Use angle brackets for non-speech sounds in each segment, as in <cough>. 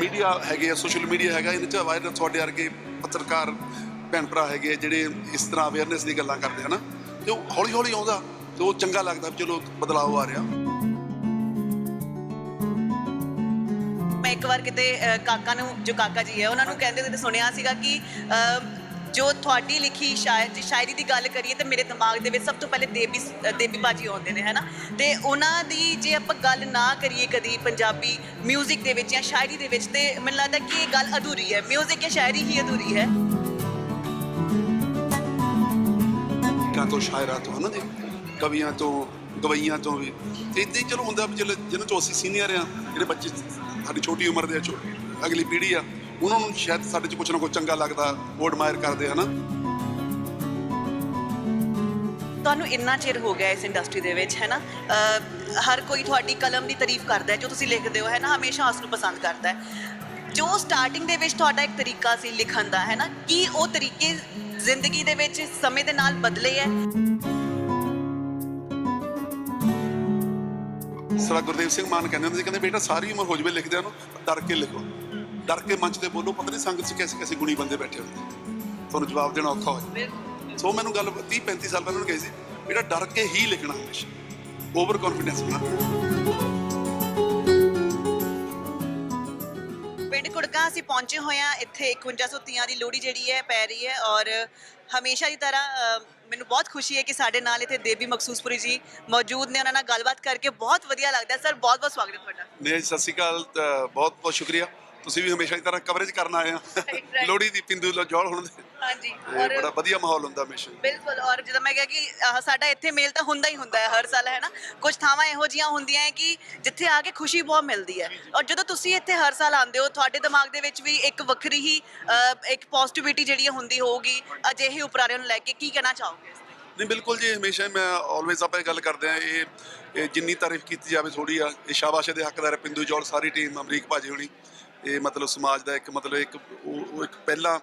Media ਹੈਗੇ ਆ social media ਹੈਗਾ, ਇਹਦੇ ਚ ਵਾਇਰਲ ਤੁਹਾਡੇ ਵਰਗੇ ਪੱਤਰਕਾਰ, ਭੈਣ ਭਰਾ ਹੈਗੇ ਜਿਹੜੇ ਇਸ ਤਰ੍ਹਾਂ ਅਵੇਅਰਨੈਸ ਦੀ ਗੱਲਾਂ ਕਰਦੇ ਹਨ ਤੇ ਉਹ ਹੌਲੀ ਹੌਲੀ ਆਉਂਦਾ, ਤੇ ਉਹ ਚੰਗਾ ਲੱਗਦਾ ਚਲੋ ਬਦਲਾਅ ਆ ਰਿਹਾ। ਮੈਂ ਇੱਕ ਵਾਰ ਕਿਤੇ ਕਾਕਾ ਨੂੰ, ਜੋ ਕਾਕਾ ਜੀ ਹੈ, ਉਹਨਾਂ ਨੂੰ ਕਹਿੰਦੇ ਤੇ ਸੁਣਿਆ ਸੀਗਾ ਕਿ ਜੋ ਤੁਹਾਡੀ ਲਿਖੀ ਸ਼ਾਇਰ ਜੀ ਸ਼ਾਇਰੀ ਦੀ ਗੱਲ ਕਰੀਏ ਤੇ ਮੇਰੇ ਦਿਮਾਗ ਦੇ ਵਿੱਚ ਸਭ ਤੋਂ ਪਹਿਲੇ ਦੇਵੀ ਅ, ਦੇਵੀ ਬਾਜੀ ਆਉਂਦੇ ਨੇ ਹੈਨਾ ਤੇ ਉਹਨਾਂ ਦੀ ਜੇ ਆਪਾਂ ਗੱਲ ਨਾ ਕਰੀਏ ਕਦੀ ਪੰਜਾਬੀ 뮤직 ਦੇ ਵਿੱਚ ਜਾਂ ਸ਼ਾਇਰੀ ਦੇ ਵਿੱਚ ਤੇ ਮੈਨੂੰ ਲੱਗਦਾ ਕਿ ਇਹ ਗੱਲ ਅਧੂਰੀ ਹੈ 뮤직 ਜਾਂ ਸ਼ਾਇਰੀ ਹੀ ਅਧੂਰੀ ਹੈ ਕਾਂ ਤੋਂ ਸ਼ਾਇਰਾਂ ਤੋਂ ਹਨਾ ਜੀ ਕਵੀਆਂ ਤੋਂ ਗਵਈਆਂ ਤੋਂ ਵੀ ਤੇ ਇਦਾਂ ਹੀ ਚਲੋ ਹੁੰਦਾ ਵੀ ਚਲੋ ਜਿਹਨਾਂ ਚੋਂ ਅਸੀਂ ਸੀਨੀਅਰ ਆ ਜਿਹੜੇ ਬੱਚੇ ਸਾਡੀ ਛੋਟੀ ਉਮਰ ਦੇ ਆ ਛੋ- ਅਗਲੀ ਪੀੜ੍ਹੀ ਆ ਉਹਨਾਂ ਨੂੰ ਸ਼ਾਇਦ ਸਾਡੇ ਚ ਕੁਝ ਨਾ ਕੁਝ ਚੰਗਾ ਲੱਗਦਾ ਉਹ ਐਡਮਾਇਰ ਕਰਦੇ ਹਨਾ? ਤੁਹਾਨੂੰ ਇੰਨਾ ਚਿਰ ਹੋ ਗਿਆ ਇਸ ਇੰਡਸਟਰੀ ਦੇ ਵਿੱਚ ਹੈ ਨਾ ਅਹ ਹਰ ਕੋਈ ਤੁਹਾਡੀ ਕਲਮ ਦੀ ਤਾਰੀਫ ਕਰਦਾ ਹੈ ਜੋ ਤੁਸੀਂ ਲਿਖਦੇ ਹੋ ਹੈ ਨਾ? ਹਮੇਸ਼ਾ ਉਸ ਨੂੰ ਪਸੰਦ ਕਰਦਾ ਹੈ। ਜੋ ਸਟਾਰਟਿੰਗ ਦੇ ਵਿੱਚ ਤੁਹਾਡਾ ਇੱਕ ਤਰੀਕਾ ਸੀ ਲਿਖਣ ਦਾ ਹੈ ਨਾ? ਕੀ ਉਹ ਤਰੀਕੇ ਜ਼ਿੰਦਗੀ ਦੇ ਵਿੱਚ ਸਮੇਂ ਦੇ ਨਾਲ ਬਦਲੇ ਹੈ? ਸਰਾ ਗੁਰਦੇਵ ਸਿੰਘ ਮਾਨ ਕਹਿੰਦੇ ਹੁੰਦੇ ਸੀ ਕਹਿੰਦੇ ਬੇਟਾ ਸਾਰੀ ਉਮਰ ਹੋ ਜਵੇ ਲਿਖਦਿਆਂ ਨੂੰ ਡਰ ਕੇ ਲਿਖੋ। ਡਰ ਕੇ ਮੰਚ ਤੇ ਬੋਲੋ ਪਤਾ ਨਹੀਂ ਸੰਗਤ 'ਚ ਕੈਸੇ ਕੈਸੇ ਗੁਣੀ ਬੰਦੇ ਬੈਠੇ ਹੁੰਦੇ। ਤੁਹਾਨੂੰ ਜਵਾਬ ਦੇਣਾ ਔਖਾ ਹੋ ਜਾਂਦਾ ਸੋ ਮੈਨੂੰ ਗੱਲ 30 35 ਸਾਲ ਪਹਿਲਾਂ ਉਹਨੇ ਕਹੀ ਸੀ ਬੇਟਾ ਡਰ ਕੇ ਹੀ ਲਿਖਣਾ ਹਮੇਸ਼ਾ। ਓਵਰ ਕੌਨਫੀਡੈਂਸ ਨਾ ਪਿੰਡ ਕੁੜਕਾ ਅਸੀਂ ਪਹੁੰਚੇ ਹੋਏ ਹਾਂ ਇੱਥੇ 51 ਤੀਆਂ ਦੀ ਲੋਹੜੀ ਜਿਹੜੀ ਹੈ ਪੈ ਰਹੀ ਹੈ ਔਰ ਹਮੇਸ਼ਾ ਦੀ ਤਰ੍ਹਾਂ ਮੈਨੂੰ ਬਹੁਤ ਖੁਸ਼ੀ ਹੈ ਕਿ ਸਾਡੇ ਨਾਲ ਇੱਥੇ ਦੇਵੀ ਮਖਸੂਸਪੁਰੀ ਜੀ ਮੌਜੂਦ ਨੇ। ਉਹਨਾਂ ਨਾਲ ਗੱਲਬਾਤ ਕਰਕੇ ਬਹੁਤ ਵਧੀਆ ਲੱਗਦਾ। ਸਰ ਬਹੁਤ ਬਹੁਤ ਸਵਾਗਤ ਹੈ ਤੁਹਾਡਾ। ਨੇ ਸਤਿ ਸ਼੍ਰੀ ਅਕਾਲ ਬਹੁਤ ਬਹੁਤ ਸ਼ੁਕਰੀਆ। ਤੁਸੀਂ ਵੀ ਹਮੇਸ਼ਾ ਦੀ ਤਰ੍ਹਾਂ ਕਵਰੇਜ ਕਰਨ ਆਏ ਆ. ਲੋਹੜੀ ਦੀ ਪਿੰਦੂ ਜੋਲ ਹੁਣ ਦੇ। ਹਾਂਜੀ ਇਹ ਬੜਾ ਵਧੀਆ ਮਾਹੌਲ ਹੁੰਦਾ ਹਮੇਸ਼ਾ। ਬਿਲਕੁਲ ਔਰ ਜਦੋਂ ਮੈਂ ਕਿਹਾ ਕਿ ਆਹ ਸਾਡਾ ਇੱਥੇ ਮੇਲ ਤਾਂ ਹੁੰਦਾ ਹੀ ਹੁੰਦਾ ਹੈ ਹਰ ਸਾਲ ਹੈ ਨਾ? ਕੁਝ ਥਾਵਾਂ ਇਹੋ ਜੀਆਂ ਹੁੰਦੀਆਂ ਹੈ ਕਿ ਜਿੱਥੇ ਆ ਕੇ ਖੁਸ਼ੀ ਬਹੁਤ ਮਿਲਦੀ ਹੈ। ਔਰ ਜਦੋਂ ਤੁਸੀਂ ਇੱਥੇ ਹਰ ਸਾਲ ਆਉਂਦੇ ਹੋ ਤੁਹਾਡੇ ਦਿਮਾਗ ਦੇ ਵਿੱਚ ਵੀ ਇੱਕ ਵੱਖਰੀ ਹੀ ਅਹ, ਇੱਕ ਪੋਜ਼ਿਟਿਵਿਟੀ ਜਿਹੜੀ ਹੁੰਦੀ ਹੋਊਗੀ। ਅਜਿਹੇ ਉਪਰਾਲੇ ਨੂੰ ਲੈ ਕੇ ਕੀ ਕਹਿਣਾ ਚਾਹੋਗੇ ਨਹੀਂ ਬਿਲਕੁਲ ਜੀ ਹਮੇਸ਼ਾ ਹੀ ਮੈਂ ਆਲਵੇਜ਼ ਆਪਾਂ ਇਹ ਗੱਲ ਕਰਦੇ ਆ ਇਹ ਇਹ ਜਿੰਨੀ ਤਾਰੀਫ ਕੀਤੀ ਜਾਵੇ ਥੋੜੀ ਆ ਇਹ ਸ਼ਾਬਾਸ਼ ਦੇ ਹੱਕਦਾਰ ਹੈ ਪਿੰਦੂ ਜੋਲ ਸਾਰੀ ਟੀਮ ਅਮਰੀਕ ਭਾਜੀ ਹੋਣੀ। ਇਹ ਮਤਲਬ ਸਮਾਜ ਦਾ ਇੱਕ ਮਤਲਬ ਇੱਕ ਉਹ ਇੱਕ ਪਹਿਲਾਂ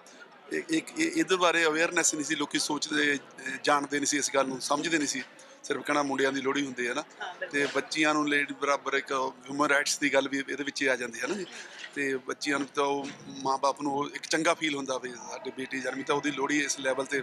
ਇੱਕ ਇੱਕ ਇਹ- ਇਹਦੇ ਬਾਰੇ ਅਵੇਅਰਨੈਸ ਨਹੀਂ ਸੀ ਲੋਕੀ ਸੋਚਦੇ ਜਾਣਦੇ ਨਹੀਂ ਸੀ ਇਸ ਗੱਲ ਨੂੰ ਸਮਝਦੇ ਨਹੀਂ ਸੀ। ਸਿਰਫ ਕਹਿਣਾ ਮੁੰਡਿਆਂ ਦੀ ਲੋਹੜੀ ਹੁੰਦੀ ਹੈ ਨਾ। ਹਾਂ। ਤੇ ਬੱਚੀਆਂ ਨੂੰ ਲੇਡੀ ਬਰਾਬਰ ਇੱਕ ਹਿਊਮਨ ਰਾਈਟਸ ਦੀ ਗੱਲ ਵੀ ਇਹਦੇ ਵਿੱਚ ਹੀ ਆ ਜਾਂਦੀ ਹੈ ਨਾ ਜੀ। ਤੇ ਬੱਚੀਆਂ ਨੂੰ ਤਾਂ ਉਹ ਮਾਪੇ ਨੂੰ ਇੱਕ ਚੰਗਾ ਫੀਲ ਹੁੰਦਾ ਵੀ ਸਾਡੀ ਬੇਟੀ ਜਨਮੀ ਤਾਂ ਉਹਦੀ ਲੋਹੜੀ ਇਸ ਲੈਵਲ ਤੇ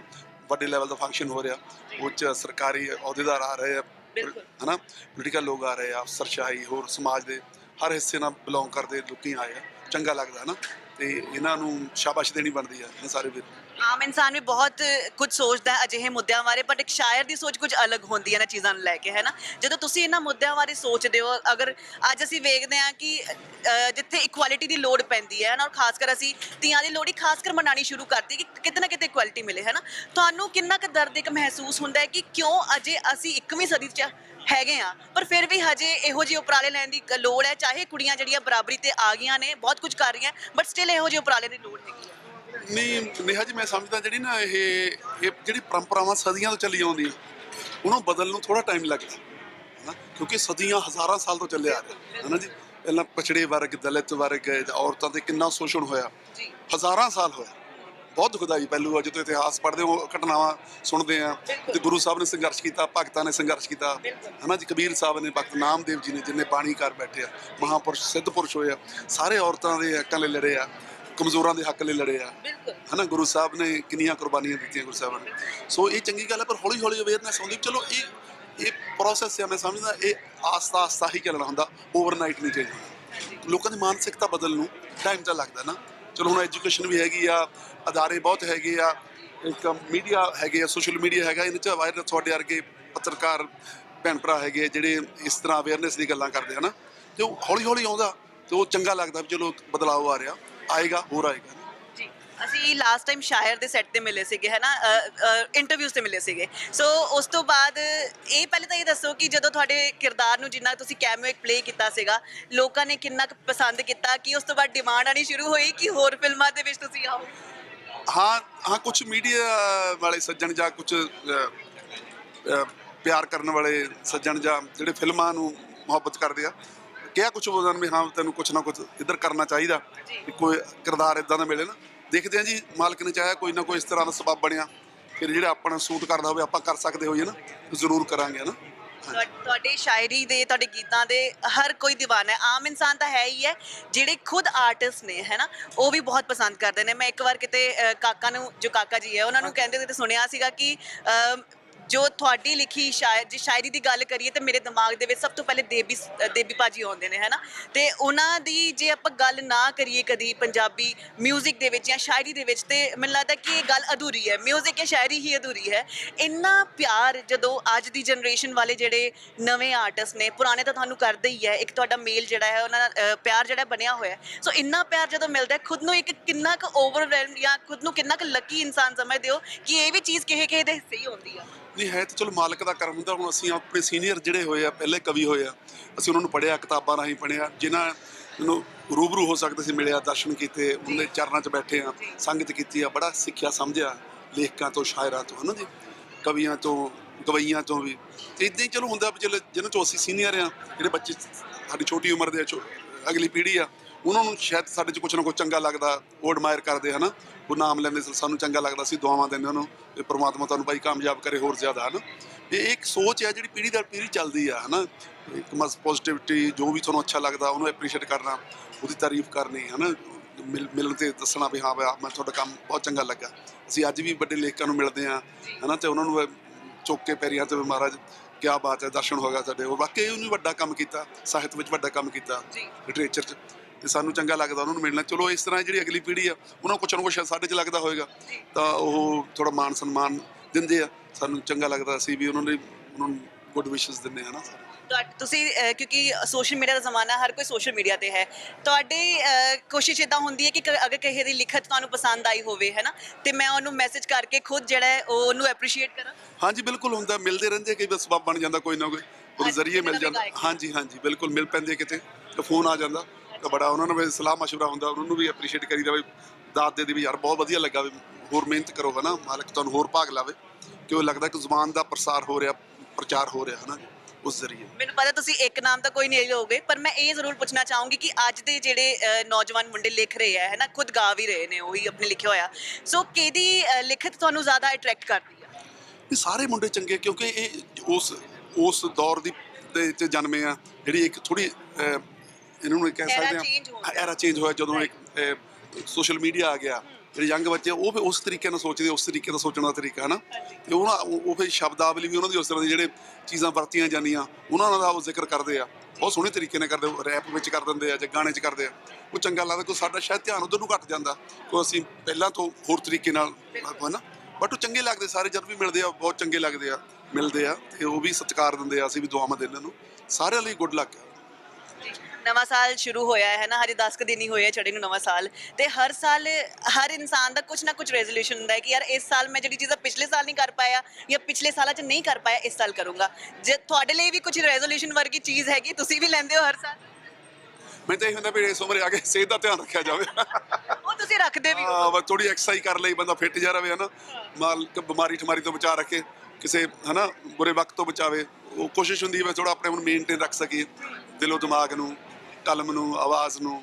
ਵੱਡੇ ਲੈਵਲ ਦਾ ਫੰਕਸ਼ਨ ਹੋ ਰਿਹਾ। ਉਹ 'ਚ ਸਰਕਾਰੀ ਅਹੁਦੇਦਾਰ ਆ ਰਹੇ ਆ। ਬਿਲਕੁਲ। ਹਨਾ? ਪੋਲੀਟੀਕਲ ਲੋਕ ਆ ਰਹੇ ਆ ਅਫਸਰਸ਼ਾਹੀ ਹੋਰ ਸਮਾਜ ਦੇ ਹਰ ਹਿੱਸੇ ਨਾਲ ਬਿਲੋਂਗ ਕਰਦੇ ਲੋਕੀ ਆਏ ਆ। ਚੰਗਾ ਲੱਗਦਾ ਨਾ। ਤੇ ਇਹਨਾਂ ਨੂੰ ਸ਼ਾਬਾਸ਼ ਦੇਣੀ ਬਣਦੀ ਆ ਇਹ ਸਾਰੇ ਵੀਰ। ਆਮ ਇਨਸਾਨ ਵੀ ਬਹੁਤ ਕੁਝ ਸੋਚਦਾ ਹੈ ਅਜਿਹੇ ਮੁੱਦਿਆਂ ਬਾਰੇ ਪਰ ਇੱਕ ਸ਼ਾਇਰ ਦੀ ਸੋਚ ਕੁਝ ਅਲੱਗ ਹੁੰਦੀ ਹੈ ਨਾ ਚੀਜ਼ਾਂ ਨੂੰ ਲੈ ਕੇ ਹੈ ਨਾ? ਜਦੋਂ ਤੁਸੀਂ ਇਹਨਾਂ ਮੁੱਦਿਆਂ ਬਾਰੇ ਸੋਚਦੇ ਹੋ ਅਗਰ ਅੱਜ ਅਸੀਂ ਵੇਖਦੇ ਹਾਂ ਕਿ ਅ, ਜਿੱਥੇ ਇਕੁਐਲਿਟੀ ਦੀ ਲੋੜ ਪੈਂਦੀ ਹੈ ਨਾ? ਔਰ ਖਾਸ ਕਰ ਅਸੀਂ ਤੀਆਂ ਦੀ ਲੋੜੀ ਖਾਸ ਕਰ ਮਨਾਣੀ ਸ਼ੁਰੂ ਕਰਤੀ ਕਿ ਕਿਤੇ ਨਾ ਕਿਤੇ ਇਕੁਐਲਿਟੀ ਮਿਲੇ ਹੈ ਨਾ? ਤੁਹਾਨੂੰ ਕਿੰਨਾ ਕੁ ਦਰਦ ਇੱਕ ਮਹਿਸੂਸ ਹੁੰਦਾ ਹੈ ਕਿ ਕਿਉਂ ਅਜੇ ਅਸੀਂ 21ਵੀਂ ਸਦੀ 'ਚ ਹੈਗੇ ਆ ਪਰ ਫਿਰ ਵੀ ਹਜੇ ਇਹੋ ਜਿਹੇ ਉਪਰਾਲੇ ਲੈਣ ਦੀ ਕ- ਲੋੜ ਹੈ ਚਾਹੇ ਕੁੜੀਆਂ ਜਿਹੜੀਆਂ ਬਰਾਬਰੀ ਤੇ ਆ ਗਈਆਂ ਨੇ ਬਹੁਤ ਕੁਝ ਕਰ ਰਹੀਆਂ ਬਟ ਸਟਿਲ ਇਹੋ ਜਿਹੇ ਉਪਰਾਲੇ ਦੀ ਲੋੜ ਹੈਗੀ ਹੈ ਨਹੀਂ ਨੇਹਾ ਜੀ ਮੈਂ ਸਮਝਦਾ ਜਿਹੜੀ ਨਾ ਇਹ ਇਹ ਜਿਹੜੀ ਪਰੰਪਰਾਵਾਂ ਸਦੀਆਂ ਤੋਂ ਚੱਲੀ ਆਉਂਦੀਆਂ ਉਹਨੂੰ ਬਦਲਣ ਨੂੰ ਥੋੜਾ ਟਾਈਮ ਲੱਗਦਾ ਹਨਾ? ਕਿਉਂਕਿ ਸਦੀਆਂ ਹਜ਼ਾਰਾਂ ਸਾਲ ਤੋਂ ਚੱਲਿਆ ਆ ਰਿਹਾ ਹਨਾ ਜੀ? ਪਹਿਲਾਂ ਪਛੜੇ ਵਰਗ ਦਲਿਤ ਵਰਗ ਔਰਤਾਂ ਤੇ ਕਿੰਨਾ ਸ਼ੋਸ਼ਣ ਹੋਇਆ ਜੀ। ਹਜ਼ਾਰਾਂ ਸਾਲ ਹੋਇਆ। ਬਹੁਤ ਦੁਖਦਾਈ ਪਹਿਲੂ ਆ ਜਦੋਂ ਇਤਿਹਾਸ ਪੜ੍ਹਦੇ ਹੋ ਘਟਨਾਵਾਂ ਸੁਣਦੇ ਆ ਤੇ ਗੁਰੂ ਸਾਹਿਬ ਨੇ ਸੰਘਰਸ਼ ਕੀਤਾ ਭਗਤਾਂ ਨੇ ਸੰਘਰਸ਼ ਕੀਤਾ। ਹਨਾ ਜੀ ਕਬੀਰ ਸਾਹਿਬ ਨੇ ਭਗਤ ਨਾਮਦੇਵ ਜੀ ਨੇ ਜਿੰਨੇ ਬਾਣੀ ਕਰ ਬੈਠੇ ਆ ਮਹਾਪੁਰਸ਼ ਸਿੱਧ ਪੁਰਸ਼ ਹੋਏ ਆ ਸਾਰੇ ਔਰਤਾਂ ਦੇ ਹੱਕਾਂ ਲਈ ਲੜੇ ਆ ਕਮਜ਼ੋਰਾਂ ਦੇ ਹੱਕ ਲਈ ਲੜੇ ਆ। ਹਨਾ ਗੁਰੂ ਸਾਹਿਬ ਨੇ ਕਿੰਨੀਆਂ ਕੁਰਬਾਨੀਆਂ ਦਿੱਤੀਆਂ ਗੁਰੂ ਸਾਹਿਬ ਨੇ। ਸੋ ਇਹ ਚੰਗੀ ਗੱਲ ਹੈ ਪਰ ਹੌਲੀ ਹੌਲੀ ਅਵੇਅਰਨੈਸ ਆਉਂਦੀ ਚਲੋ ਇਹ ਇਹ ਪ੍ਰੋਸੈਸ ਹੈ ਮੈਂ ਸਮਝਦਾ ਇਹ ਆਸਤਾ ਆਸਤਾ ਹੀ ਚੱਲਣਾ ਹੁੰਦਾ ਓਵਰਨਾਈਟ ਨਹੀਂ ਚਾਹੀਦਾ ਲੋਕਾਂ ਦੀ ਮਾਨਸਿਕਤਾ ਬਦਲਣ ਨੂੰ ਟਾਈਮ ਤਾਂ ਲੱਗਦਾ ਨਾ। ਚਲੋ ਹੁਣ ਐਜੂਕੇਸ਼ਨ ਵੀ ਹੈਗੀ ਆ, ਅਦਾਰੇ ਬਹੁਤ ਹੈਗੇ ਆ, ਇੱਕ ਮੀਡੀਆ ਹੈਗੇ ਆ, ਸੋਸ਼ਲ ਮੀਡੀਆ ਹੈਗਾ, ਇਹਦੇ ਚ ਵਾਇਰਲ ਤੁਹਾਡੇ ਵਰਗੇ ਪੱਤਰਕਾਰ ਭੈਣ ਭਰਾ ਹੈਗੇ ਆ, ਜਿਹੜੇ ਇਸ ਤਰ੍ਹਾਂ ਅਵੇਅਰਨੈਸ ਦੀ ਗੱਲਾਂ ਕਰਦੇ ਹਨਾ ਤੇ ਉਹ ਹੌਲੀ ਹੌਲੀ ਆਉਂਦਾ, ਤੇ ਉਹ ਚੰਗਾ ਲੱਗਦਾ ਵੀ ਚਲੋ ਬਦਲਾਅ ਆ ਰਿਹਾ, ਆਏਗਾ, ਹੋਰ ਆਏਗਾ। ਅਸੀਂ ਲਾਸਟ ਟਾਈਮ ਸ਼ਾਇਰ ਦੇ ਸੈੱਟ ਤੇ ਮਿਲੇ ਸੀਗੇ ਹੈ ਨਾ ਇੰਟਰਵਿਊਜ਼ ਤੇ ਮਿਲੇ ਸੀਗੇ। ਸੋ ਉਸ ਤੋਂ ਬਾਅਦ ਇਹ ਪਹਿਲੇ ਤਾਂ ਇਹ ਦੱਸੋ ਕਿ ਜਦੋਂ ਤੁਹਾਡੇ ਕਿਰਦਾਰ ਨੂੰ ਜਿੰਨਾ ਤੁਸੀਂ ਕੈਮਿਓ ਇੱਕ ਪਲੇ ਕੀਤਾ ਸੀਗਾ ਲੋਕਾਂ ਨੇ ਕਿੰਨਾ ਕੁ ਪਸੰਦ ਕੀਤਾ ਕਿ ਉਸ ਤੋਂ ਬਾਅਦ ਡਿਮਾਂਡ ਆਣੀ ਸ਼ੁਰੂ ਹੋਈ ਕਿ ਹੋਰ ਫਿਲਮਾਂ ਦੇ ਵਿੱਚ ਤੁਸੀਂ ਆਓ? ਹਾਂ ਹਾਂ ਕੁਝ ਮੀਡੀਆ ਵਾਲੇ ਸੱਜਣ ਜਾਂ ਕੁਝ ਪਿਆਰ ਕਰਨ ਵਾਲੇ ਸੱਜਣ ਜਾਂ ਜਿਹੜੇ ਫਿਲਮਾਂ ਨੂੰ ਮੁਹੱਬਤ ਕਰਦੇ ਆ ਕਿਹਾ ਕੁਝ ਉਹਨਾਂ ਨੇ ਵੀ ਹਾਂ ਤੈਨੂੰ ਕੁਝ ਨਾ ਕੁਝ ਇੱਧਰ ਕਰਨਾ ਚਾਹੀਦਾ ਕੋਈ ਕਿਰਦਾਰ ਇਦਾਂ ਦਾ ਮਿਲੇ ਨਾ। ਦੇਖਦੇ ਆ ਜੀ ਮਾਲਕ ਨੇ ਚਾਹਿਆ ਕੋਈ ਨਾ ਕੋਈ ਇਸ ਤਰ੍ਹਾਂ ਦਾ ਸਬਬ ਬਣਿਆ ਫਿਰ ਜਿਹੜਾ ਆਪਣਾ ਸੂਟ ਕਰਦਾ ਹੋਵੇ ਆਪਾਂ ਕਰ ਸਕਦੇ ਹੋਈਏ ਨਾ ਜ਼ਰੂਰ ਕਰਾਂਗੇ ਨਾ? ਤੁਹਾ- ਤੁਹਾਡੀ ਸ਼ਾਇਰੀ ਦੇ ਤੁਹਾਡੇ ਗੀਤਾਂ ਦੇ ਹਰ ਕੋਈ دیਵਾਨਾ ਹੈ। ਆਮ ਇਨਸਾਨ ਤਾਂ ਹੈ ਹੀ ਹੈ ਜਿਹੜੇ ਖੁਦ ਆਰਟਿਸਟ ਨੇ ਹੈ ਨਾ ਉਹ ਵੀ ਬਹੁਤ ਪਸੰਦ ਕਰਦੇ ਨੇ। ਮੈਂ ਇੱਕ ਵਾਰ ਕਿਤੇ ਅ, ਕਾਕਾ ਨੂੰ ਜੋ ਕਾਕਾ ਜੀ ਹੈ ਉਹਨਾਂ ਨੂੰ ਕਹਿੰਦੇ ਤੇ ਸੁਣਿਆ ਸੀਗਾ ਕਿ ਅ, ਜੋ ਤੁਹਾਡੀ ਲਿਖੀ ਸ਼ਾਇਰ ਜੀ ਸ਼ਾਇਰੀ ਦੀ ਗੱਲ ਕਰੀਏ ਤੇ ਮੇਰੇ ਦਿਮਾਗ ਦੇ ਵਿੱਚ ਸਭ ਤੋਂ ਪਹਿਲੇ ਦੇਬੀ ਅ, ਦੇਬੀ ਪਾਜੀ ਆਉਂਦੇ ਨੇ ਹੈਨਾ ਤੇ ਉਹਨਾਂ ਦੀ ਜੇ ਆਪਾਂ ਗੱਲ ਨਾ ਕਰੀਏ ਕਦੀ ਪੰਜਾਬੀ 뮤직 ਦੇ ਵਿੱਚ ਜਾਂ ਸ਼ਾਇਰੀ ਦੇ ਵਿੱਚ ਤੇ ਮੈਨੂੰ ਲੱਗਦਾ ਕਿ ਇਹ ਗੱਲ ਅਧੂਰੀ ਹੈ 뮤직 ਜਾਂ ਸ਼ਾਇਰੀ ਹੀ ਅਧੂਰੀ ਹੈ ਇੰਨਾ ਪਿਆਰ ਜਦੋਂ ਅੱਜ ਦੀ ਜਨਰੇਸ਼ਨ ਵਾਲੇ ਜਿਹੜੇ ਨਵੇਂ ਆਰਟਿਸਟ ਨੇ ਪੁਰਾਣੇ ਤਾਂ ਤੁਹਾਨੂੰ ਕਰਦੇ ਹੀ ਹੈ ਇੱਕ ਤੁਹਾਡਾ ਮੇਲ ਜਿਹੜਾ ਹੈ ਉਹਨਾਂ ਦਾ ਅ, ਪਿਆਰ ਜਿਹੜਾ ਬਣਿਆ ਹੋਇਆ ਹੈ ਸੋ ਇੰਨਾ ਪਿਆਰ ਜਦੋਂ ਮਿਲਦਾ ਹੈ ਖੁਦ ਨੂੰ ਇੱਕ ਕਿੰਨਾ ਕੁ ਓਵਰਵੈਲਮ ਜਾਂ ਖੁਦ ਨੂੰ ਕਿੰਨਾ ਕੁ ਲੱਕੀ ਇਨਸਾਨ ਸਮਝਦੇ ਹੋ ਕਿ ਇਹ ਵੀ ਚੀਜ਼ ਕਿਸੇ ਕਿਸੇ ਦੇ ਹਿੱਸੇ ਹੀ ਹੁੰਦੀ ਆ ਨਹੀਂ ਹੈ ਤਾਂ ਚਲੋ ਮਾਲਕ ਦਾ ਕਰਮ ਹੁੰਦਾ। ਹੁਣ ਅਸੀਂ ਆਪਣੇ ਸੀਨੀਅਰ ਜਿਹੜੇ ਹੋਏ ਆ ਪਹਿਲੇ ਕਵੀ ਹੋਏ ਆ ਅਸੀਂ ਉਹਨਾਂ ਨੂੰ ਪੜ੍ਹਿਆ ਕਿਤਾਬਾਂ ਰਾਹੀਂ ਪੜ੍ਹਿਆ ਜਿਨ੍ਹਾਂ ਨੂੰ ਰੂਬਰੂ ਹੋ ਸਕਦੇ ਸੀ ਮਿਲਿਆ ਦਰਸ਼ਨ ਕੀਤੇ ਉਹਦੇ ਚਰਨਾਂ 'ਚ ਬੈਠੇ ਆ ਸੰਗਤ ਕੀਤੀ ਆ ਬੜਾ ਸਿੱਖਿਆ ਸਮਝਿਆ ਲੇਖਕਾਂ ਤੋਂ ਸ਼ਾਇਰਾਂ ਤੋਂ ਹਨਾ ਜੀ? ਕਵੀਆਂ ਤੋਂ ਗਵਈਆਂ ਤੋਂ ਵੀ। ਤੇ ਇਦਾਂ ਹੀ ਚਲੋ ਹੁੰਦਾ ਵੀ ਚਲੋ ਜਿਹਨਾਂ ਚੋਂ ਅਸੀਂ ਸੀਨੀਅਰ ਆ ਜਿਹੜੇ ਬੱਚੇ ਸਾਡੀ ਛੋਟੀ ਉਮਰ ਦੇ ਅਗਲੀ ਪੀੜ੍ਹੀ ਆ ਉਹਨਾਂ ਨੂੰ ਸ਼ਾਇਦ ਸਾਡੇ 'ਚ ਕੁਛ ਨਾ ਕੁਛ ਚੰਗਾ ਲੱਗਦਾ ਉਹ ਐਡਮਾਇਰ ਕਰਦੇ ਹਨਾ? ਉਹ ਨਾਮ ਲੈਂਦੇ ਸੀ ਸਾਨੂੰ ਚੰਗਾ ਲੱਗਦਾ ਸੀ ਦੁਆਵਾਂ ਦਿੰਦੇ ਉਹਨੂੰ ਤੇ ਪ੍ਰਮਾਤਮਾ ਤੁਹਾਨੂੰ ਬਾਈ ਕਾਮਯਾਬ ਕਰੇ ਹੋਰ ਜ਼ਿਆਦਾ ਹਨਾ? ਇਹ ਇੱਕ ਸੋਚ ਹੈ ਜਿਹੜੀ ਪੀੜ੍ਹੀ ਦਰ ਪੀੜ੍ਹੀ ਚੱਲਦੀ ਆ ਹਨਾ? ਇੱਕ ਮਸ ਪੋਜ਼ਿਟਿਵਿਟੀ ਜੋ ਵੀ ਤੁਹਾਨੂੰ ਅੱਛਾ ਲੱਗਦਾ ਉਹਨੂੰ ਐਪਰੀਸ਼ੀਏਟ ਕਰਨਾ ਉਹਦੀ ਤਾਰੀਫ ਕਰਨੀ ਹਨਾ? ਮਿਲ- ਮਿਲਣ ਤੇ ਦੱਸਣਾ ਵੀ ਹਾਂ ਮੈਂ ਤੁਹਾਡਾ ਕੰਮ ਬਹੁਤ ਚੰਗਾ ਲੱਗਾ। ਅਸੀਂ ਅੱਜ ਵੀ ਵੱਡੇ ਲੇਖਕਾਂ ਨੂੰ ਮਿਲਦੇ ਆ ਹਨਾ? ਤੇ ਉਹਨਾਂ ਨੂੰ ਚੁੱਕ ਕੇ ਪੈਰੀਆਂ ਤੇ ਮਹਾਰਾਜ ਕੀ ਬਾਤ ਹੈ ਦਰਸ਼ਨ ਹੋ ਗਿਆ ਸਾਡੇ। ਉਹ ਵਾਕਈ ਉਹਨੇ ਵੱਡਾ ਕੰਮ ਕੀਤਾ ਸਾਹਿਤ ਵਿੱਚ ਵੱਡਾ ਕੰਮ ਕੀਤਾ। ਲਿਟਰੇਚਰ 'ਚ। ਤੇ ਸਾਨੂੰ ਚੰਗਾ ਲੱਗਦਾ ਉਹਨਾਂ ਨੂੰ ਮਿਲਣਾ। ਚਲੋ ਇਸ ਤਰ੍ਹਾਂ ਜਿਹੜੀ ਅਗਲੀ ਪੀੜ੍ਹੀ ਆ ਉਹਨਾਂ ਕੁਛ ਨਾ ਕੁਛ ਸਾਡੇ 'ਚ ਲੱਗਦਾ ਹੋਵੇਗਾ ਤਾਂ ਉਹ ਥੋੜਾ ਮਾਣ ਸਨਮਾਨ ਦਿੰਦੇ ਆ। ਸਾਨੂੰ ਚੰਗਾ ਲੱਗਦਾ ਅਸੀਂ ਵੀ ਉਹਨਾਂ ਨੇ ਉਹਨਾਂ ਨੂੰ ਗੁੱਡ ਵਿਸ਼ੇਸ ਦਿੰਦੇ ਆ ਨਾ ਤੁਹਾ- ਤੁਸੀਂ ਅਹ, ਕਿਉਂਕਿ ਸੋਸ਼ਲ ਮੀਡੀਆ ਦਾ ਜ਼ਮਾਨਾ ਹਰ ਕੋਈ ਸੋਸ਼ਲ ਮੀਡੀਆ ਤੇ ਹੈ। ਤੁਹਾਡੀ ਅਹ, ਕੋਸ਼ਿਸ਼ ਇਦਾਂ ਹੁੰਦੀ ਹੈ ਕਿ ਕ- ਅਗਰ ਕਿਸੇ ਦੀ ਲਿਖਤ ਤੁਹਾਨੂੰ ਪਸੰਦ ਆਈ ਹੋਵੇ ਹੈ ਨਾ? ਤੇ ਮੈਂ ਉਹਨੂੰ ਮੈਸੇਜ ਕਰਕੇ ਖੁਦ ਜਿਹੜਾ ਹੈ ਉਹ ਉਹਨੂੰ ਐਪਰੀਸ਼ੀਏਟ ਕਰਾਂ। ਹਾਂਜੀ ਬਿਲਕੁਲ ਹੁੰਦਾ। ਮਿਲਦੇ ਰਹਿੰਦੇ ਕਈ ਵਾਰ ਸਬਬ ਬਣ ਜਾਂਦਾ ਕੋਈ ਨਾ ਕੋਈ। ਉਹਦੇ ਹਾਂਜੀ, ਜ਼ਰੀਏ ਮਿਲ ਜਾਂਦਾ। ਗਾਇਕ। ਹਾਂਜੀ ਹਾਂਜੀ ਬਿਲਕੁਲ। ਮਿਲ ਪੈਂਦੇ ਕਿਤੇ ਤਾਂ ਫੋਨ ਆ ਜਾਂਦਾ। ਤਾਂ ਬੜਾ ਉਹਨਾਂ ਨੂੰ ਵੀ ਸਲਾਹ ਮਸ਼ਵਰਾ ਹੁੰਦਾ ਉਹਨਾਂ ਨੂੰ ਵੀ ਐਪਰੀਸ਼ੀਏਟ ਕਰੀਦਾ ਵੀ ਦਾਤ ਦੇ ਦੀ ਵੀ ਯਾਰ ਬਹੁਤ ਵਧੀਆ ਲੱਗਾ ਵੀ ਹੋਰ ਮਿਹਨਤ ਕਰੋ ਹਨਾ ਮਾਲਕ ਤੁਹਾਨੂੰ ਹੋਰ ਭਾਗ ਲਾਵੇ ਕਿ ਉਹ ਲੱਗਦਾ ਕਿ ਜ਼ੁਬਾਨ ਦਾ ਪ੍ਰਸਾਰ ਹੋ ਰਿਹਾ ਪ੍ਰਚਾਰ ਹੋ ਰਿਹਾ ਹਨਾ ਉਸ ਜ਼ਰੀਏ। ਮੈਨੂੰ ਪਤਾ ਤੁਸੀਂ ਇੱਕ ਨਾਮ ਤਾਂ ਕੋਈ ਨਹੀਂ ਲਓਗੇ ਪਰ ਮੈਂ ਇਹ ਜ਼ਰੂਰ ਪੁੱਛਣਾ ਚਾਹੂੰਗੀ ਕਿ ਅੱਜ ਦੇ ਜਿਹੜੇ ਨੌਜਵਾਨ ਮੁੰਡੇ ਲਿਖ ਰਹੇ ਆ ਹੈ ਨਾ ਖੁਦ ਗਾ ਵੀ ਰਹੇ ਨੇ ਉਹੀ ਆਪਣੇ ਲਿਖਿਆ ਹੋਇਆ। ਸੋ ਕਿਹਦੀ ਲਿਖਤ ਤੁਹਾਨੂੰ ਜ਼ਿਆਦਾ ਅਟਰੈਕਟ ਕਰਦੀ ਹੈ ਇਹ ਸਾਰੇ ਮੁੰਡੇ ਚੰਗੇ ਕਿਉਂਕਿ ਇਹ ਉਸ ਉਸ ਦੌਰ ਦੀ ਦੇ ਚ ਜਨਮੇ ਆ ਜਿਹੜੀ ਇੱਕ ਥੋੜੀ ਇਹਨਾਂ ਨੂੰ ਕਹਿ ਸਕਦੇ ਆ। ਐਰਾ ਚੇਂਜ ਹੋਇਆ ਜਦੋਂ ਇੱਕ ਸੋਸ਼ਲ ਮੀਡੀਆ ਆ ਗਿਆ। ਜਿਹੜੇ ਯੰਗ ਬੱਚੇ ਉਹ ਫਿਰ ਉਸ ਤਰੀਕੇ ਨਾਲ ਸੋਚਦੇ ਉਸ ਤਰੀਕੇ ਦਾ ਸੋਚਣ ਦਾ ਤਰੀਕਾ ਹਨਾ? ਤੇ ਉਹ ਉਹ ਫਿਰ ਸ਼ਬਦਾਵਲੀ ਵੀ ਉਹਨਾਂ ਦੀ ਉਸ ਤਰ੍ਹਾਂ ਦੀ ਜਿਹੜੇ ਚੀਜ਼ਾਂ ਵਰਤੀਆਂ ਜਾਂਦੀਆਂ ਉਹਨਾਂ ਦਾ ਉਹ ਜ਼ਿਕਰ ਕਰਦੇ ਆ। ਬਹੁਤ ਸੋਹਣੇ ਤਰੀਕੇ ਨਾਲ ਕਰਦੇ ਰੈਪ ਵਿੱਚ ਕਰ ਦਿੰਦੇ ਆ ਜਾਂ ਗਾਣੇ 'ਚ ਕਰਦੇ ਆ। ਉਹ ਚੰਗਾ ਲੱਗਦਾ ਕੋਈ ਸਾਡਾ ਸ਼ਾਇਦ ਧਿਆਨ ਉਧਰ ਨੂੰ ਘਟ ਜਾਂਦਾ। ਕੋਈ ਅਸੀਂ ਪਹਿਲਾਂ ਤੋਂ ਹੋਰ ਤਰੀਕੇ ਨਾਲ ਹਨਾ? ਬਟ ਉਹ ਚੰਗੇ ਲੱਗਦੇ ਸਾਰੇ ਜਦ ਵੀ ਮਿਲਦੇ ਆ ਬਹੁਤ ਚੰਗੇ ਲੱਗਦੇ ਆ ਮਿਲਦੇ ਆ ਤੇ ਉਹ ਵੀ ਸਤਿਕਾਰ ਦਿੰਦੇ ਆ ਅਸੀਂ ਵੀ ਦੁਆਵਾਂ ਦਿੰਦੇ ਨੂੰ ਸਾਰਿਆਂ ਲਈ ਗੁੱਡ ਲੱਕ ਨਵਾਂ ਸਾਲ ਸ਼ੁਰੂ ਹੋਇਆ ਹੈ ਨਾ ਹਜੇ 10 ਕੁ ਦਿਨ ਹੀ ਹੋਏ ਆ ਚੜੇ ਨੂੰ ਨਵਾਂ ਸਾਲ ਤੇ ਹਰ ਸਾਲ ਹਰ ਇਨਸਾਨ ਦਾ ਕੁਝ ਨਾ ਕੁਝ ਰੈਜ਼ੋਲੂਸ਼ਨ ਹੁੰਦਾ ਹੈ ਕਿ ਯਾਰ ਇਸ ਸਾਲ ਮੈਂ ਜਿਹੜੀ ਚੀਜ਼ਾਂ ਪਿਛਲੇ ਸਾਲ ਨਹੀਂ ਕਰ ਪਾਇਆ ਜਾਂ ਪਿਛਲੇ ਸਾਲਾਂ 'ਚ ਨਹੀਂ ਕਰ ਪਾਇਆ ਇਸ ਸਾਲ ਕਰੂੰਗਾ। ਜੇ ਤੁਹਾਡੇ ਲਈ ਵੀ ਕੁਝ ਰੈਜ਼ੋਲੂਸ਼ਨ ਵਰਗੀ ਚੀਜ਼ ਹੈਗੀ ਤੁਸੀਂ ਵੀ ਲੈਂਦੇ ਹੋ ਹਰ ਸਾਲ? ਮੈਂ ਤਾਂ ਇਹ ਹੁੰਦਾ ਵੀ ਇਸ ਉਮਰੇ ਆ ਕੇ ਸਿਹਤ ਦਾ ਧਿਆਨ ਰੱਖਿਆ ਜਾਵੇ। ਉਹ ਤੁਸੀਂ ਰੱਖਦੇ ਵੀ ਹੋ ਹਾਂ। ਬਸ ਥੋੜੀ ਐਕਸਰਸਾਈਜ਼ ਕਰ ਲਈ ਬੰਦਾ ਫਿੱਟ ਜਾ ਰਵੇ ਹਨਾ। ਮਾਲ ਬਿਮਾਰੀ ਠਮਾਰੀ ਤੋਂ ਬਚਾ ਰੱਖੇ ਕਿਸੇ ਹਨਾ ਬੁਰੇ ਵਕਤ ਤੋਂ ਬਚਾਵੇ। ਉਹ ਕੋਸ਼ਿਸ਼ ਹੁੰਦੀ ਹੈ ਥੋੜਾ ਆਪਣੇ ਆਪ ਨੂੰ ਮੇਨਟੇਨ ਰੱਖ ਸਕੀਏ ਦਿਲੋਂ ਦਿਮਾਗ ਨੂੰ। ਕਲਮ ਨੂੰ, ਆਵਾਜ਼ ਨੂੰ,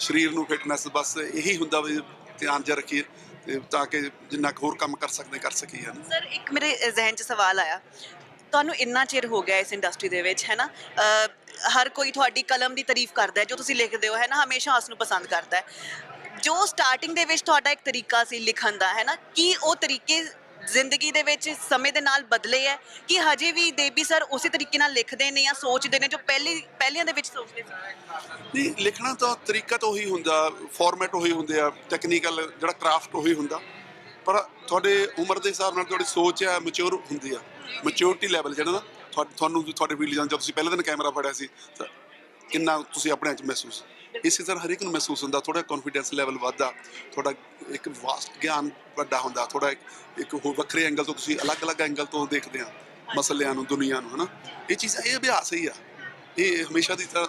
ਸਰੀਰ ਨੂੰ, ਫਿਟਨੈਸ ਬਸ ਇਹੀ ਹੁੰਦਾ ਵੀ ਧਿਆਨ ਜਿਹਾ ਰੱਖੀਏ ਤੇ ਤਾਂ ਕਿ ਜਿੰਨਾ ਕੁ ਹੋਰ ਕੰਮ ਕਰ ਸਕਦੇ, ਕਰ ਸਕੀਏ, ਹਨਾ। ਸਰ, ਇੱਕ ਮੇਰੇ ਜ਼ਿਹਨ 'ਚ ਸਵਾਲ ਆਇਆ। ਤੁਹਾਨੂੰ ਇੰਨਾ ਚਿਰ ਹੋ ਗਿਆ ਇਸ ਇੰਡਸਟਰੀ ਦੇ ਵਿੱਚ ਹੈ ਨਾ ਹਰ ਕੋਈ ਤੁਹਾਡੀ ਕਲਮ ਦੀ ਤਾਰੀਫ ਕਰਦਾ ਹੈ, ਜੋ ਤੁਸੀਂ ਲਿਖਦੇ ਹੋ ਹੈ ਨਾ ਹਮੇਸ਼ਾ ਉਸ ਨੂੰ ਪਸੰਦ ਕਰਦਾ ਹੈ। ਜੋ ਸਟਾਰਟਿੰਗ ਦੇ ਵਿੱਚ ਤੁਹਾਡਾ ਇੱਕ ਤਰੀਕਾ ਸੀ ਲਿਖਣ ਦਾ ਹੈ ਨਾ ਕੀ ਉਹ ਤਰੀਕੇ ਜ਼ਿੰਦਗੀ ਦੇ ਵਿੱਚ ਸਮੇਂ ਦੇ ਨਾਲ ਬਦਲੇ ਹੈ ਕਿ ਹਜੇ ਵੀ ਦੇਬੀ ਸਰ ਉਸੇ ਤਰੀਕੇ ਨਾਲ ਲਿਖਦੇ ਨੇ ਜਾਂ ਸੋਚਦੇ ਨੇ ਜੋ ਪਹਿਲੀ ਪਹਿਲਿਆਂ ਦੇ ਵਿੱਚ ਸੋਚਦੇ ਸੀ? ਨਹੀਂ, ਲਿਖਣਾ ਤਾਂ ਤਰੀਕਾ ਤਾਂ ਉਹੀ ਹੁੰਦਾ ਫਾਰਮੈਟ ਉਹੀ ਹੁੰਦੇ ਆ ਟੈਕਨੀਕਲ ਜਿਹੜਾ ਕਰਾਫਟ ਉਹੀ ਹੁੰਦਾ। ਪਰ ਤੁਹਾਡੇ ਉਮਰ ਦੇ ਹਿਸਾਬ ਨਾਲ ਤੁਹਾਡੀ ਸੋਚ ਹੈ ਮੈਚੁਰ ਹੁੰਦੀ ਆ। ਮੈਚੁਰਿਟੀ ਲੈਵਲ ਜਿਹੜਾ ਨਾ, ਤੁਹਾ- ਤੁਹਾਨੂੰ, ਤੁਹਾਡੇ ਫੀਲਡ ਜਾਂ ਜਦੋਂ ਤੁਸੀਂ ਪਹਿਲੇ ਦਿਨ ਕੈਮਰਾ ਫੜਿਆ ਸੀ ਕਿੰਨਾ ਤੁਸੀਂ ਆਪਣੇ ਆਪ 'ਚ ਮਹਿਸੂਸ ਇਸੇ ਤਰ੍ਹਾਂ ਹਰ ਇੱਕ ਨੂੰ ਮਹਿਸੂਸ ਹੁੰਦਾ ਥੋੜਾ ਕੌਨਫੀਡੈਂਸ ਲੈਵਲ ਵੱਧਦਾ ਤੁਹਾਡਾ ਇੱਕ ਵਾਸਟ ਗਿਆਨ ਵੱਡਾ ਹੁੰਦਾ ਥੋੜਾ ਇੱਕ ਹੋਰ ਵੱਖਰੇ ਐਂਗਲ ਤੋਂ ਤੁਸੀਂ ਅਲੱਗ-ਅਲੱਗ ਐਂਗਲ ਤੋਂ ਦੇਖਦੇ ਆ ਮਸਲਿਆਂ ਨੂੰ ਦੁਨੀਆ ਨੂੰ ਹਨਾ? ਇਹ ਚੀਜ਼ ਇਹ ਅਭਿਆਸ ਹੀ ਆ। ਇਹ ਹਮੇਸ਼ਾ ਦੀ ਤਰ੍ਹਾਂ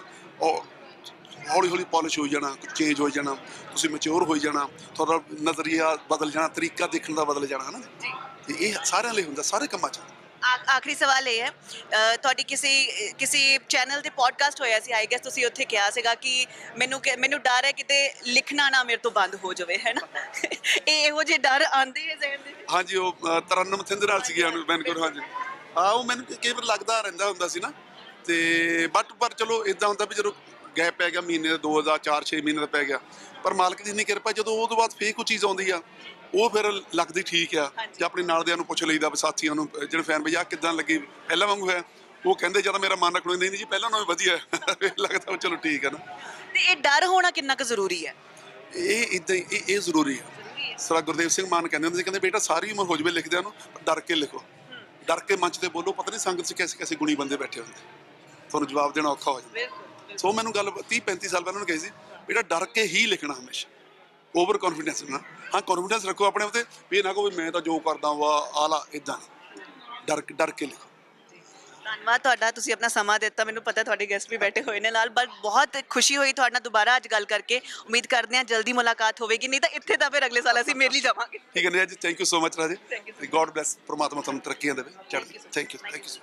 ਹੌਲੀ ਹੌਲੀ ਪਾਲਿਸ਼ ਹੋ ਜਾਣਾ ਚੇਂਜ ਹੋ ਜਾਣਾ ਤੁਸੀਂ ਮੈਚੁਰ ਹੋ ਜਾਣਾ ਤੁਹਾਡਾ ਨਜ਼ਰੀਆ ਬਦਲ ਜਾਣਾ ਤਰੀਕਾ ਦੇਖਣ ਦਾ ਬਦਲ ਜਾਣਾ ਹਨਾ? ਇਹ ਸਾਰਿਆਂ ਲਈ ਹੁੰਦਾ ਸਾਰੇ ਕੰਮਾਂ 'ਚ। ਆ- ਆਖਰੀ ਸਵਾਲ ਇਹ ਹੈ ਅ, ਤੁਹਾਡੀ ਕਿਸੇ ਕਿਸੇ ਚੈਨਲ ਤੇ ਪੋਡਕਾਸਟ ਹੋਇਆ ਸੀ ਆਈ ਗੈਸ ਤੁਸੀਂ ਉੱਥੇ ਕਿਹਾ ਸੀਗਾ ਕਿ ਮੈਨੂੰ ਕਿ- ਮੈਨੂੰ ਡਰ ਹੈ ਕਿਤੇ ਲਿਖਣਾ ਨਾ ਮੇਰੇ ਤੋਂ ਬੰਦ ਹੋ ਜਾਵੇ ਹੈ ਨਾ? ਇਹ ਇਹੋ ਜਿਹੇ ਡਰ ਆਉਂਦੇ ਹੈ ਜ਼ਿਹਨ ਦੇ ਵਿੱਚ? ਹਾਂਜੀ ਉਹ ਅ, ਤਰਨਮ ਥਿੰਦ ਨਾਲ ਸੀਗੇ ਵੈਨਕੂਵਰ ਹਾਂਜੀ। ਹਾਂ ਉਹ ਮੈਨੂੰ ਕਈ ਵਾਰ ਲੱਗਦਾ ਰਹਿੰਦਾ ਹੁੰਦਾ ਸੀ ਨਾ। ਤੇ ਬਟ ਪਰ ਚਲੋ ਇਦਾਂ ਹੁੰਦਾ ਵੀ ਜਦੋਂ ਗੈਪ ਪੈ ਗਿਆ ਮਹੀਨੇ ਦਾ 2000 4 6 ਮਹੀਨੇ ਦਾ ਪੈ ਗਿਆ। ਪਰ ਮਾਲਕ ਦੀ ਇੰਨੀ ਕਿਰਪਾ ਜਦੋਂ ਉਹ ਤੋਂ ਬਾਅਦ ਫੇਰ ਕੋਈ ਚੀਜ਼ ਆਉਂਦੀ ਆ ਉਹ ਫਿਰ ਲੱਗਦੀ ਠੀਕ ਆ। ਜੇ ਆਪਣੇ ਨਾਲ ਦਿਆਂ ਨੂੰ ਪੁੱਛ ਲਈਦਾ ਵੀ ਸਾਥੀਆਂ ਨੂੰ ਜਿਹੜੇ ਫੈਨ ਬਈ ਆਹ ਕਿਦਾਂ ਲੱਗੀ ਪਹਿਲਾਂ ਵਾਂਗੂ ਹੈ? ਉਹ ਕਹਿੰਦੇ ਜਦੋਂ ਮੇਰਾ ਮਨ ਰੱਖਣਾ ਨਹੀਂ ਜੀ ਪਹਿਲਾਂ ਨਾਲੋਂ ਵਧੀਆ। ਹੈ। <laughs> ਲੱਗਦਾ ਚਲੋ ਠੀਕ ਹੈ ਨਾ। ਤੇ ਇਹ ਡਰ ਹੋਣਾ ਕਿੰਨਾ ਕੁ ਜ਼ਰੂਰੀ ਹੈ? ਇਹ ਇਦਾਂ ਹੀ ਇਹ ਇਹ ਜ਼ਰੂਰੀ ਆ। ਸਰਾ ਗੁਰਦੇਵ ਸਿੰਘ ਮਾਨ ਕਹਿੰਦੇ ਹੁੰਦੇ ਸੀ ਕਹਿੰਦੇ ਬੇਟਾ ਸਾਰੀ ਉਮਰ ਹੋ ਜਵੇ ਲਿਖਦਿਆਂ ਨੂੰ ਡਰ ਕੇ ਲਿਖੋ। ਡਰ ਕੇ ਮੰਚ ਤੇ ਬੋਲੋ ਪਤਾ ਨਹੀਂ ਸੰਗਤ 'ਚ ਕੈਸੇ ਕੈਸੇ ਗੁਣੀ ਬੰਦੇ ਬੈਠੇ ਹੁੰਦੇ। ਤੁਹਾਨੂੰ ਜਵਾਬ ਦੇਣਾ ਔਖਾ ਹੋ ਜਾਂਦਾ। ਸੋ ਮੈਨੂੰ ਗੱਲ 30 35 ਸਾਲ ਪਹਿਲਾਂ ਉਹਨੂੰ ਕਹੀ ਸੀ ਬੇਟਾ ਡਰ ਕੇ ਹੀ ਲਿਖਣਾ ਹਮੇਸ਼ਾ। ਓਵਰ ਕੌਨਫੀਡੈਂਸ ਨਾ। ਹਾਂ ਕੌਨਫੀਡੈਂਸ ਰੱਖੋ ਆਪਣੇ ਉੱਤੇ ਵੀ ਇਹ ਨਾ ਕਹੋ ਵੀ ਮੈਂ ਤਾਂ ਜੋ ਕਰਦਾ ਵਾ ਆਲਾ ਇਦਾਂ ਡਰ ਡਰ ਕੇ ਲਿਖੋ। ਧੰਨਵਾਦ ਤੁਹਾਡਾ ਤੁਸੀਂ ਆਪਣਾ ਸਮਾਂ ਦਿੱਤਾ। ਮੈਨੂੰ ਪਤਾ ਤੁਹਾਡੇ ਗੈਸਟ ਵੀ ਬੈਠੇ ਹੋਏ ਨੇ ਨਾਲ ਬਟ ਬਹੁਤ ਖੁਸ਼ੀ ਹੋਈ ਤੁਹਾਡੇ ਨਾਲ ਦੁਬਾਰਾ ਅੱਜ ਗੱਲ ਕਰਕੇ। ਉਮੀਦ ਕਰਦੇ ਹਾਂ ਜਲਦੀ ਮੁਲਾਕਾਤ ਹੋਵੇਗੀ ਨਹੀਂ ਤਾਂ ਇੱਥੇ ਤਾਂ ਫਿਰ ਅਗਲੇ ਸਾਲ ਅਸੀਂ ਮੇਲ ਹੀ ਜਾਵਾਂਗੇ। ਠੀਕ ਹੈ ਜੀ ਥੈਂਕ ਯੂ ਸੋ ਮਚ ਰਾਜੇ। ਗੋਡ ਬlesਸ ਪ੍ਰਮਾਤਮਾ ਤੁਹਾਨੂੰ ਤਰੱਕੀਆਂ ਦੇਵੇ ਚੜ੍ਹਦੀ ਥੈਂਕ ਯੂ ਥੈਂਕ ਯੂ